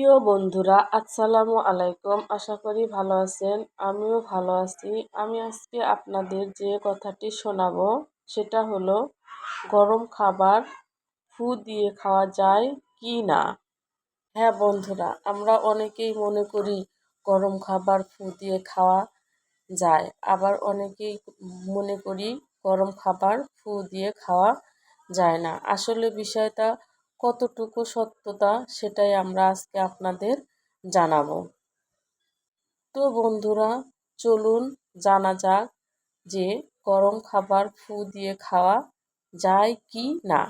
প্রিয় বন্ধুরা, আসসালামু আলাইকুম। আশা করি ভালো আছেন। আমিও ভালো আছি। আমি আজকে আপনাদের যে কথাটি শোনাবো, সেটা হলো, গরম খাবার ফু দিয়ে খাওয়া যায় কি না? হ্যাঁ বন্ধুরা, আমরা অনেকেই মনে করি গরম খাবার ফু দিয়ে খাওয়া যায়। আবার অনেকেই মনে করি গরম খাবার ফু দিয়ে খাওয়া যায় না। আসলে বিষয়টা কতটুকু সত্যতা সেটাই আমরা আজকে আপনাদের জানাব। তো বন্ধুরা, চলুন জানা যাক যে গরম খাবার ফু দিয়ে খাওয়া যায় কি না।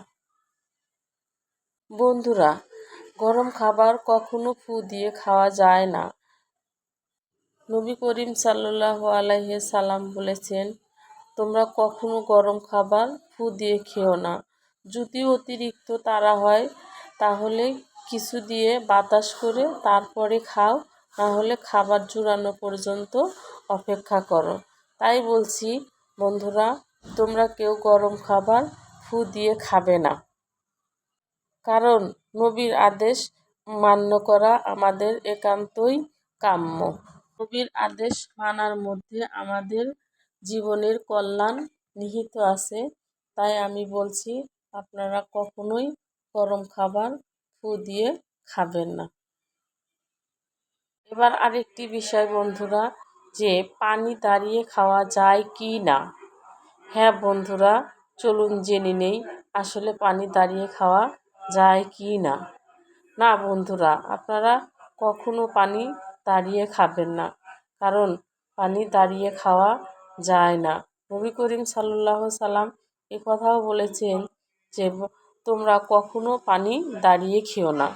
বন্ধুরা, গরম খাবার কখনো ফু দিয়ে খাওয়া যায় না। নবী করিম সাল্লাহ আলাইহে সালাম বলেছেন, তোমরা কখনো গরম খাবার ফু দিয়ে খেও না। যদি অতিরিক্ত তারা হয়, তাহলে কিছু দিয়ে বাতাস করে তারপরে খাও নাহলে খাবার জুড়ানো পর্যন্ত অপেক্ষা করো। তাই বলছি, বন্ধুরা, তোমরা কেউ গরম খাবার ফু দিয়ে খাবে না। কারণ নবীর আদেশ মান্য করা আমাদের একান্তই কাম্য। নবীর আদেশ মানার মধ্যে আমাদের জীবনের কল্যাণ নিহিত আছে। তাই আমি বলছি আপনারা কখনোই গরম খাবার ফু দিয়ে খাবেন না। এবার আরেকটি বিষয় বন্ধুরা, যে পানি দাঁড়িয়ে খাওয়া যায় কি না? হ্যাঁ বন্ধুরা, চলুন জেনে নেই আসলে পানি দাঁড়িয়ে খাওয়া যায় কি না। না বন্ধুরা, আপনারা কখনো পানি দাঁড়িয়ে খাবেন না, কারণ পানি দাঁড়িয়ে খাওয়া যায় না। নবী করিম সাল্লাহ সাল্লাম এ কথাও বলেছেন যে তোমরা কখনো পানি দাঁড়িয়ে খেও না।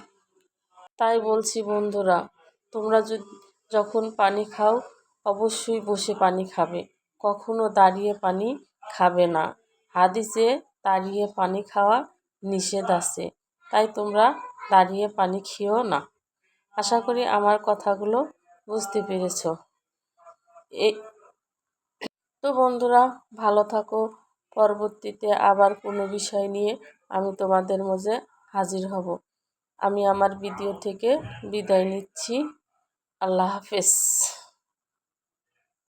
তাই বলছি, বন্ধুরা, তোমরা যখন পানি খাও, অবশ্যই বসে পানি খাবে। কখনো দাঁড়িয়ে পানি খাবে না। হাদিসে দাঁড়িয়ে পানি খাওয়া নিষেধ আছে, তাই তোমরা দাঁড়িয়ে পানি খেও না। আশা করি আমার কথাগুলো বুঝতে পেরেছ। এই তো বন্ধুরা, ভালো থাকো পরবর্তীতে আবার কোনো বিষয় নিয়ে আমি তোমাদের মাঝে হাজির হব। আমি আমার ভিডিও থেকে বিদায় নিচ্ছি। আল্লাহ হাফেজ।